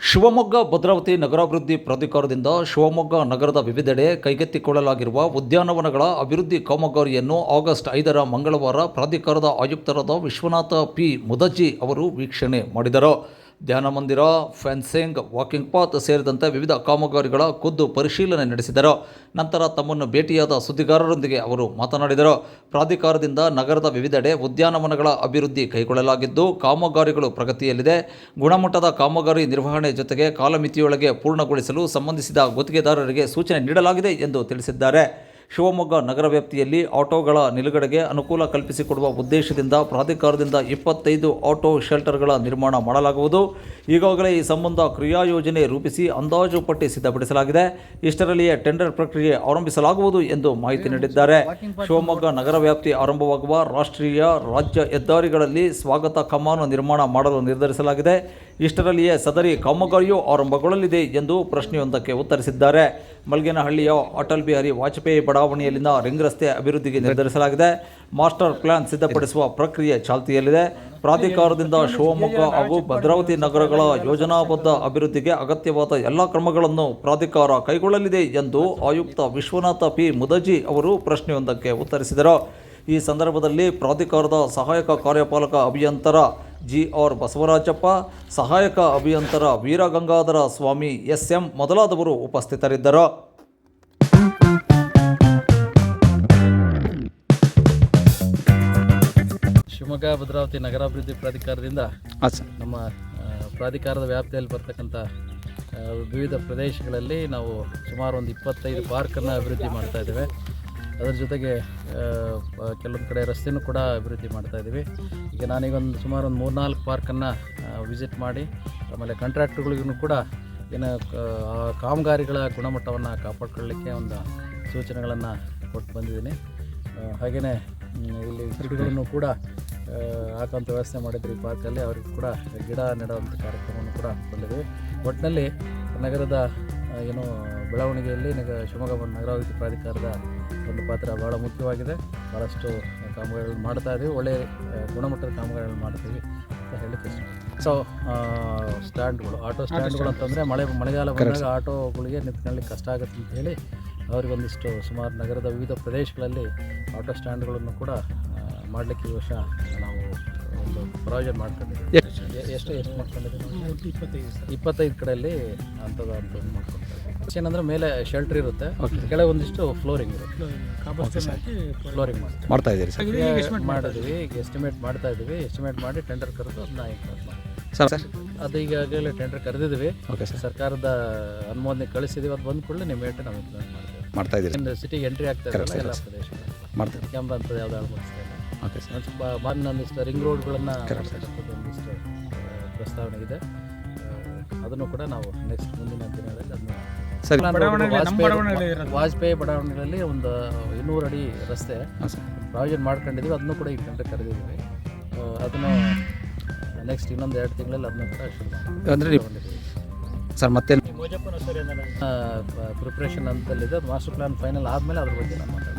ಶಿವಮೊಗ್ಗ ಭದ್ರಾವತಿ ನಗರಾಭಿವೃದ್ಧಿ ಪ್ರಾಧಿಕಾರದಿಂದ ಶಿವಮೊಗ್ಗ ನಗರದ ವಿವಿಧೆಡೆ ಕೈಗೆತ್ತಿಕೊಳ್ಳಲಾಗಿರುವ ಉದ್ಯಾನವನಗಳ ಅಭಿವೃದ್ಧಿ ಕಾಮಗಾರಿಯನ್ನು ಆಗಸ್ಟ್ ಐದರ ಮಂಗಳವಾರ ಪ್ರಾಧಿಕಾರದ ಆಯುಕ್ತರಾದ ವಿಶ್ವನಾಥ ಪಿ ಮುದಜ್ಜಿ ಅವರು ವೀಕ್ಷಣೆ ಮಾಡಿದರು. ಧ್ಯಾನ ಮಂದಿರ ಫೆನ್ಸಿಂಗ್ ವಾಕಿಂಗ್ ಪಾತ್ ಸೇರಿದಂತೆ ವಿವಿಧ ಕಾಮಗಾರಿಗಳ ಖುದ್ದು ಪರಿಶೀಲನೆ ನಡೆಸಿದರು. ನಂತರ ತಮ್ಮನ್ನು ಭೇಟಿಯಾದ ಸುದ್ದಿಗಾರರೊಂದಿಗೆ ಅವರು ಮಾತನಾಡಿದರು. ಪ್ರಾಧಿಕಾರದಿಂದ ನಗರದ ವಿವಿಧೆಡೆ ಉದ್ಯಾನವನಗಳ ಅಭಿವೃದ್ಧಿ ಕೈಗೊಳ್ಳಲಾಗಿದ್ದು, ಕಾಮಗಾರಿಗಳು ಪ್ರಗತಿಯಲ್ಲಿದೆ. ಗುಣಮಟ್ಟದ ಕಾಮಗಾರಿ ನಿರ್ವಹಣೆ ಜೊತೆಗೆ ಕಾಲಮಿತಿಯೊಳಗೆ ಪೂರ್ಣಗೊಳಿಸಲು ಸಂಬಂಧಿಸಿದ ಗುತ್ತಿಗೆದಾರರಿಗೆ ಸೂಚನೆ ನೀಡಲಾಗಿದೆ ಎಂದು ತಿಳಿಸಿದ್ದಾರೆ. ಶಿವಮೊಗ್ಗ ನಗರ ವ್ಯಾಪ್ತಿಯಲ್ಲಿ ಆಟೋಗಳ ನಿಲುಗಡೆಗೆ ಅನುಕೂಲ ಕಲ್ಪಿಸಿಕೊಡುವ ಉದ್ದೇಶದಿಂದ ಪ್ರಾಧಿಕಾರದಿಂದ ಇಪ್ಪತ್ತೈದು ಆಟೋ ಶೆಲ್ಟರ್ಗಳ ನಿರ್ಮಾಣ ಮಾಡಲಾಗುವುದು. ಈಗಾಗಲೇ ಈ ಸಂಬಂಧ ಕ್ರಿಯಾ ಯೋಜನೆ ರೂಪಿಸಿ ಅಂದಾಜು ಪಟ್ಟಿ ಸಿದ್ಧಪಡಿಸಲಾಗಿದೆ. ಇಷ್ಟರಲ್ಲಿಯೇ ಟೆಂಡರ್ ಪ್ರಕ್ರಿಯೆ ಆರಂಭಿಸಲಾಗುವುದು ಎಂದು ಮಾಹಿತಿ ನೀಡಿದ್ದಾರೆ. ಶಿವಮೊಗ್ಗ ನಗರ ವ್ಯಾಪ್ತಿ ಆರಂಭವಾಗುವ ರಾಷ್ಟ್ರೀಯ ರಾಜ್ಯ ಹೆದ್ದಾರಿಗಳಲ್ಲಿ ಸ್ವಾಗತ ಕಮಾನು ನಿರ್ಮಾಣ ಮಾಡಲು ನಿರ್ಧರಿಸಲಾಗಿದೆ. ಇಷ್ಟರಲ್ಲಿಯೇ ಸದರಿ ಕಾಮಗಾರಿಯು ಆರಂಭಗೊಳ್ಳಲಿದೆ ಎಂದು ಪ್ರಶ್ನೆಯೊಂದಕ್ಕೆ ಉತ್ತರಿಸಿದ್ದಾರೆ. ಮಲ್ಗೇನಹಳ್ಳಿಯ ಅಟಲ್ ಬಿಹಾರಿ ವಾಜಪೇಯಿ ಬಡಾವಣೆಯಲ್ಲಿನ ರಿಂಗ್ ರಸ್ತೆ ಅಭಿವೃದ್ಧಿಗೆ ನಿರ್ಧರಿಸಲಾಗಿದೆ. ಮಾಸ್ಟರ್ ಪ್ಲಾನ್ ಸಿದ್ಧಪಡಿಸುವ ಪ್ರಕ್ರಿಯೆ ಚಾಲ್ತಿಯಲ್ಲಿದೆ. ಪ್ರಾಧಿಕಾರದಿಂದ ಶಿವಮೊಗ್ಗ ಹಾಗೂ ಭದ್ರಾವತಿ ನಗರಗಳ ಯೋಜನಾಬದ್ಧ ಅಭಿವೃದ್ಧಿಗೆ ಅಗತ್ಯವಾದ ಎಲ್ಲ ಕ್ರಮಗಳನ್ನು ಪ್ರಾಧಿಕಾರ ಕೈಗೊಳ್ಳಲಿದೆ ಎಂದು ಆಯುಕ್ತ ವಿಶ್ವನಾಥ ಪಿ. ಮುದಜಿ ಅವರು ಪ್ರಶ್ನೆಯೊಂದಕ್ಕೆ ಉತ್ತರಿಸಿದರು. ಈ ಸಂದರ್ಭದಲ್ಲಿ ಪ್ರಾಧಿಕಾರದ ಸಹಾಯಕ ಕಾರ್ಯಪಾಲಕ ಅಭಿಯಂತರ ಜಿ ಆರ್ ಬಸವರಾಜಪ್ಪ ಸಹಾಯಕ ಅಭಿಯಂತರ ವೀರಗಂಗಾಧರ ಸ್ವಾಮಿ ಎಸ್ ಎಂ ಮೊದಲಾದವರು ಉಪಸ್ಥಿತರಿದ್ದರು. ಶಿವಮೊಗ್ಗ ಭದ್ರಾವತಿ ನಗರಾಭಿವೃದ್ಧಿ ಪ್ರಾಧಿಕಾರದಿಂದ ನಮ್ಮ ಪ್ರಾಧಿಕಾರದ ವ್ಯಾಪ್ತಿಯಲ್ಲಿ ಬರ್ತಕ್ಕಂಥ ವಿವಿಧ ಪ್ರದೇಶಗಳಲ್ಲಿ ನಾವು ಸುಮಾರು ಒಂದು ಇಪ್ಪತ್ತೈದು ಪಾರ್ಕನ್ನು ಅಭಿವೃದ್ಧಿ ಮಾಡ್ತಾ ಇದ್ದೇವೆ. ಅದರ ಜೊತೆಗೆ ಕೆಲವೊಂದು ಕಡೆ ರಸ್ತೆನೂ ಕೂಡ ಅಭಿವೃದ್ಧಿ ಮಾಡ್ತಾ ಇದ್ದೀವಿ. ಈಗ ನಾನೀಗೊಂದು ಸುಮಾರು ಒಂದು ಮೂರ್ನಾಲ್ಕು ಪಾರ್ಕನ್ನು ವಿಸಿಟ್ ಮಾಡಿ, ಆಮೇಲೆ ಕಾಂಟ್ರಾಕ್ಟ್ಗಳಿಗೂ ಕೂಡ ಏನು ಕಾಮಗಾರಿಗಳ ಗುಣಮಟ್ಟವನ್ನು ಕಾಪಾಡ್ಕೊಳ್ಳಿಕ್ಕೆ ಒಂದು ಸೂಚನೆಗಳನ್ನು ಕೊಟ್ಟು ಬಂದಿದ್ದೀನಿ. ಹಾಗೆಯೇ ಇಲ್ಲಿ ಗಿಡಗಳನ್ನು ಕೂಡ ಹಾಕೋಂಥ ವ್ಯವಸ್ಥೆ ಮಾಡಿದ್ರು ಈ ಪಾರ್ಕಲ್ಲಿ ಅವ್ರಿಗೆ ಕೂಡ ಗಿಡ ನೆಡುವಂಥ ಕಾರ್ಯಕ್ರಮವನ್ನು ಕೂಡ ಬಂದಿದ್ದೀವಿ ಒಟ್ಟಿನಲ್ಲಿ ನಗರದ ಏನು ಬೆಳವಣಿಗೆಯಲ್ಲಿ ನಗ, ಶಿವಮೊಗ್ಗ ನಗರಾಭಿವೃದ್ಧಿ ಪ್ರಾಧಿಕಾರದ ಒಂದು ಪಾತ್ರ ಭಾಳ ಮುಖ್ಯವಾಗಿದೆ. ಭಾಳಷ್ಟು ಕಾಮಗಾರಿಗಳು ಮಾಡ್ತಾ ಇದ್ದೀವಿ. ಒಳ್ಳೆಯ ಗುಣಮಟ್ಟದ ಕಾಮಗಾರಿಗಳು ಮಾಡ್ತೀವಿ ಅಂತ ಹೇಳಿ ಇಷ್ಟ ಸೊ ಸ್ಟ್ಯಾಂಡ್ಗಳು ಆಟೋ ಸ್ಟ್ಯಾಂಡ್ಗಳು ಅಂತಂದರೆ ಮಳೆ ಮಳೆಗಾಲ ಬಂದಾಗ ಆಟೋಗಳಿಗೆ ನಿಂತ್ಕೊಳ್ಳಿಕ್ಕೆ ಕಷ್ಟ ಆಗುತ್ತೆ ಅಂತ ಹೇಳಿ ಅವರಿಗೊಂದಿಷ್ಟು ಸುಮಾರು ನಗರದ ವಿವಿಧ ಪ್ರದೇಶಗಳಲ್ಲಿ ಆಟೋ ಸ್ಟ್ಯಾಂಡ್ಗಳನ್ನು ಕೂಡ ಮಾಡಲಿಕ್ಕೆ ಈ ವರ್ಷ ನಾವು ಒಂದು ಪ್ರಾವಿಷನ್ ಮಾಡ್ಕೊಂಡಿದ್ದೀವಿ. ಎಷ್ಟು ಎಷ್ಟು ಮಾಡ್ಕೊಂಡಿದ್ದೀವಿ ಇಪ್ಪತ್ತೈದು ಕಡೆಯಲ್ಲಿ ಅಂಥದ್ದು ಅಂಥದ್ದು ಮಾಡ್ಕೊಂಡಿದ್ದೀವಿ. ಏನಂದ್ರೆ ಮೇಲೆ ಶೆಲ್ಟರ್ ಇರುತ್ತೆ. ಕೆಳಗೆ ಒಂದಿಷ್ಟು ಫ್ಲೋರಿಂಗ್ ಇರುತ್ತೆ. ಫ್ಲೋರಿಂಗ್ ಮಾಡ್ತೀವಿ. ಮಾಡ್ತಾ ಇದ್ದೀರಿ ಸರ್? ಮಾಡಿದ್ವಿ. ಈಗ ಎಸ್ಟಿಮೇಟ್ ಮಾಡ್ತಾ ಇದ್ದೀವಿ. ಎಸ್ಟಿಮೇಟ್ ಮಾಡಿ ಟೆಂಡರ್ ಕರೆದು ಅದನ್ನ ಸರ್ ಸರ್. ಅದು ಈಗಾಗಲೇ ಟೆಂಡರ್ ಕರೆದಿದ್ದೀವಿ. ಓಕೆ ಸರ್ ಸರ್ಕಾರದ ಅನುಮೋದನೆ ಕಳಿಸಿದ್ದೀವಿ ಅದು ಬಂದ ಕೂಡಲೇ ನಿಮ್ಮ ಏಟು ನಾವು ಇಂಪ್ಲಿಮೆಂಟ್ ಮಾಡ್ತೇವೆ. ಮಾಡ್ತಾ ಇದ್ದೀರಿ. ಇನ್ನು ಸಿಟಿಗೆ ಎಂಟ್ರಿ ಆಗ್ತಾ ಇದೆ ಎಲ್ಲ ಪ್ರದೇಶಗಳು ಮಾಡ್ತಾ ಕ್ಯಾಮ್ರಾ ಅಂತ ಯಾವ್ದು ಅಳವಡಿಸ್ತಾ ಇಲ್ಲ. ಓಕೆ ಸರ್ ತುಂಬ ಒಂದಿಷ್ಟು ರಿಂಗ್ ರೋಡ್ಗಳನ್ನು ಒಂದಿಷ್ಟು ಪ್ರಸ್ತಾವನೆ ಇದೆ. ಅದನ್ನು ಕೂಡ ನಾವು ನೆಕ್ಸ್ಟ್ ಮುಂದಿನ ದಿನಗಳಲ್ಲಿ ಅದನ್ನು ಸರಿ. ವಾಜಪೇಯಿ ವಾಜಪೇಯಿ ಬಡಾವಣೆಗಳಲ್ಲಿ ಒಂದು ಇನ್ನೂರು ಅಡಿ ರಸ್ತೆ ಪ್ರಾಯೋಜನ ಪ್ರಾವಿಷನ್ ಮಾಡ್ಕೊಂಡಿದ್ದೀವಿ. ಅದನ್ನು ಕೂಡ ಈ ಗಂಟೆ ಕರೆದಿದ್ದೀವಿ. ಅದನ್ನು ನೆಕ್ಸ್ಟ್ ಇನ್ನೊಂದು ಎರಡು ತಿಂಗಳಲ್ಲಿ ಅದನ್ನು ಕೂಡ ಶುರು ಮಾಡ್ತೀವಿ. ಅಂದರೆ ನೀವು ಸರ್ ಮತ್ತೆ ಪ್ರಿಪ್ರೇಷನ್ ಅಂತಲ್ಲಿದೆ. ಅದು ಮಾಸ್ಟರ್ ಪ್ಲಾನ್ ಫೈನಲ್ ಆದಮೇಲೆ ಅದ್ರ ಬಗ್ಗೆ ನಾನು ಮಾತಾಡ್ತೀನಿ.